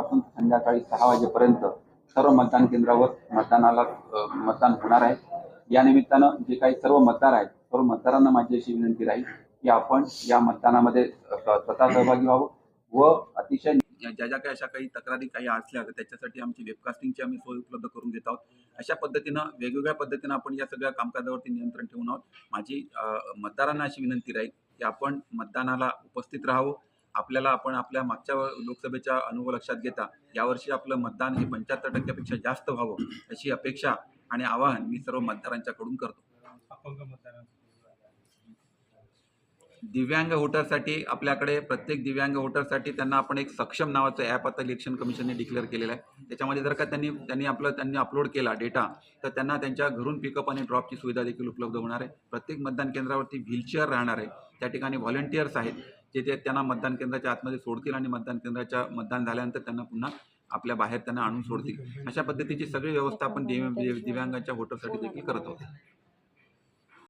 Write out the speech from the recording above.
पासून संध्याकाळी सहा वाजेपर्यंत सर्व मतदान केंद्रावर मतदानाला मतदान होणार आहे. या निमित्तानं जे काही सर्व मतदार आहेत सर्व मतदारांना माझी अशी विनंती राहील की आपण या मतदानामध्ये स्वतः सहभागी व्हावं व अतिशय ज्या ज्या काही अशा काही तक्रारी काही असल्या तर त्याच्यासाठी आमची वेबकास्टिंगची आम्ही सोय उपलब्ध करून देत आहोत. अशा पद्धतीनं वेगवेगळ्या पद्धतीनं आपण या सगळ्या कामकाजावरती नियंत्रण ठेवून आहोत. माझी मतदारांना अशी विनंती राहील की आपण मतदानाला उपस्थित राहावं. आपल्याला आपण आपल्या मागच्या लोकसभेचा अनुभव लक्षात घेता यावर्षी आपलं मतदान हे पंच्याहत्तर टक्क्यापेक्षा जास्त व्हावं अशी अपेक्षा आणि आवाहन मी सर्व मतदारांच्याकडून करतो. दिव्यांग वोटरसाठी आपल्याकडे प्रत्येक दिव्यांग वोटरसाठी त्यांना आपण एक सक्षम नावाचं ॲप आता इलेक्शन कमिशनने डिक्लेअर केलेलं आहे. त्याच्यामध्ये जर का त्यांनी त्यांनी आपलं त्यांनी अपलोड केला डेटा तर त्यांना त्यांच्या घरून पिकअप आणि ड्रॉपची सुविधा देखील उपलब्ध होणार आहे. प्रत्येक मतदान केंद्रावरती व्हीलचेअर राहणार आहे. त्या ठिकाणी व्हॉलेंटियर्स आहेत. जे ते त्यांना मतदान केंद्राच्या आतमध्ये सोडतील आणि मतदान केंद्राच्या मतदान झाल्यानंतर त्यांना पुन्हा आपल्या बाहेर त्यांना आणून सोडतील. अशा पद्धतीची सगळी व्यवस्था आपण दिव्यांगांच्या दिव्यांगाच्या वोटरसाठी देखील करत आहोत.